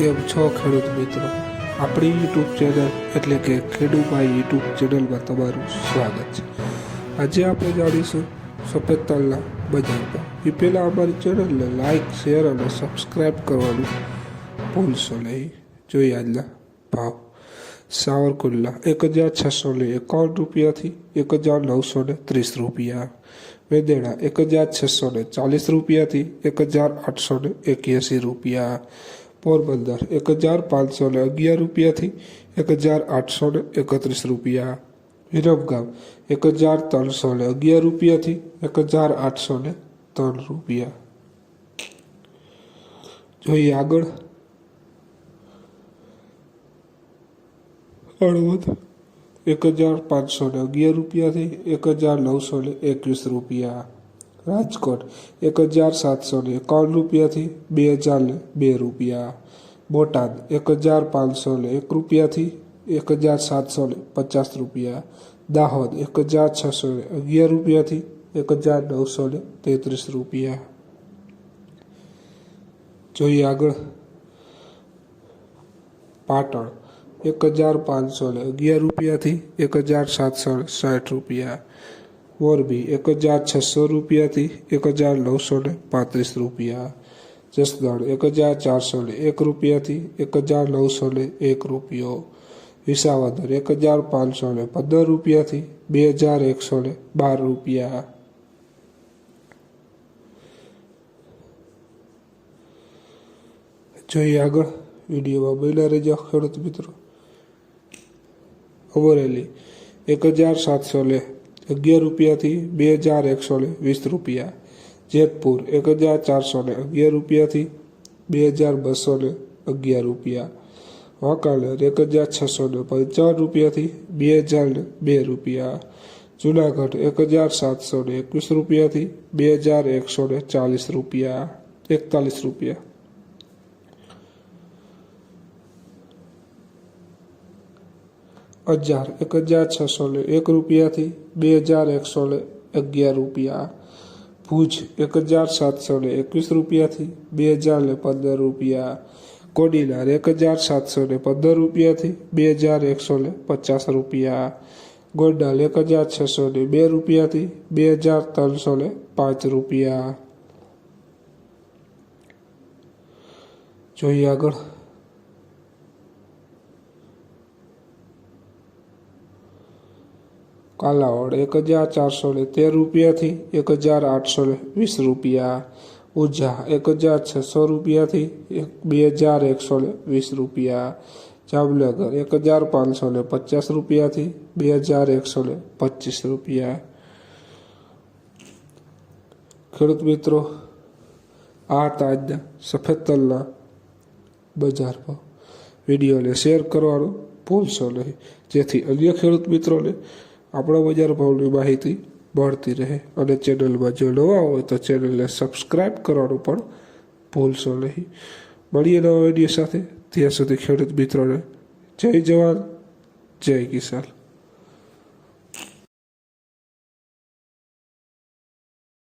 કેમ છો ખેડૂત મિત્રો. આપણી યુટ્યુબ ચેનલ એટલે કે ખેડૂભાઈ યુટ્યુબ ચેનલમાં તમારું સ્વાગત છે. આજે આપણે જાણીશું સફેદ તલના બજાર એ પહેલાં અમારી ચેનલને લાઈક શેર અને સબસ્ક્રાઈબ કરવાનું ભૂલશો નહીં. જોઈએ આજના ભાવ. સાવરકુંડલા એક હજાર છસો ને એકાવન રૂપિયાથી એક હજાર નવસો ને ત્રીસ રૂપિયા. વેદેણા એક હજાર છસો ને ચાલીસ રૂપિયાથી એક હજાર આઠસો ને એક્યાસી રૂપિયા. પોરબંદર એક હજાર પાંચસો ને અગિયાર રૂપિયાથી એક હજાર આઠસો ને એકત્રીસ રૂપિયા. વિરમગામ એક હજાર ત્રણસો ને અગિયાર રૂપિયાથી એક હજાર આઠસો ને ત્રણ રૂપિયા. જોઈએ આગળ. હળવદ એક હજાર પાંચસો ને અગિયાર રૂપિયાથી એક હજાર નવસો ને એકવીસ રૂપિયા. રાજકોટ એક હજાર સાતસો ને એકાવન રૂપિયાથી બે હજાર ને બે રૂપિયા. બોટાદ એક હજાર પાંચસો ને એક રૂપિયાથી એક હજાર સાતસો ને પચાસ રૂપિયા. દાહોદ એક હજાર છસો ને અગિયાર રૂપિયાથી એક હજાર નવસો ને તેત્રીસ રૂપિયા. જોઈએ આગળ. પાટણ એક હજાર પાંચસો ને અગિયાર રૂપિયાથી એક હજાર સાતસો સાઠ રૂપિયા. મોરબી એક હજાર છસો રૂપિયાથી એક હજાર નવસો ને પાંત્રીસ રૂપિયા. જસદણ એક હજાર ચારસો ને એક રૂપિયાથી એક હજાર નવસો ને એક રૂપિયો. વિસાવદર એક હજાર પાંચસો ને પંદર રૂપિયાથી બે હજાર એકસો ને બાર રૂપિયા. જોઈએ આગળ વિડીયોમાં બન્યા રહેજો, ખેડૂત મિત્રો. અમરેલી એક હજાર સાતસો ને અગિયાર રૂપિયાથી બે હજાર એકસો ને વીસ રૂપિયા. જેતપુર એક હજાર ચારસો ને અગિયાર રૂપિયાથી બે હજાર બસો ને અગિયાર રૂપિયા. વાંકાનેર એક હજાર છસો ને પંચાવન રૂપિયાથી બે હજાર ને બે રૂપિયા. જુનાગઢ એક હજાર સાતસો ને એકવીસ રૂપિયાથી બે હજાર એકસો ને ચાલીસ રૂપિયા. એકતાલીસ રૂપિયા. હજાર, એક હજાર છસો ને એક રૂપિયાથી બે હજાર એકસો ને અગિયાર રૂપિયા. ભુજ, એક હજાર સાતસો ને એકવીસ રૂપિયાથી બે હજાર ને પંદર રૂપિયા. કોડીનાર એક હજાર સાતસો ને પંદર રૂપિયાથી બે હજાર એકસો ને પચાસ રૂપિયા. ગોંડલ, એક હજાર છસો ને બે રૂપિયાથી બે હજાર ત્રણસો ને પાંચ રૂપિયા. જોઈએ આગળ. કાલાવડ એક હજાર ચારસો ને તેર રૂપિયાથી એક હજાર આઠસો ને વીસ રૂપિયા. ઉજા એક હજાર છસો રૂપિયાથી એક બે હજાર એકસો ને વીસ રૂપિયા. જામનગર એક હજાર પાંચસો ને પચાસ રૂપિયાથી બે હજાર એકસો ને પચીસ રૂપિયા. ખેડૂત મિત્રો, આ હતા આજના સફેદ તલના બજાર પર વિડીયોને શેર કરવાનું ભૂલશો નહીં. જેથી અન્ય ખેડૂત મિત્રોને આપણા બજાર ભાવની માહિતી મળતી રહે અને ચેનલમાં જો નવા હોય તો ચેનલને સબસ્ક્રાઈબ કરવાનું પણ ભૂલશો નહીં. મળીએ નવા વીડિયો સાથે. ત્યાં સુધી ખેડૂત મિત્રોને જય જવાન, જય કિસાન.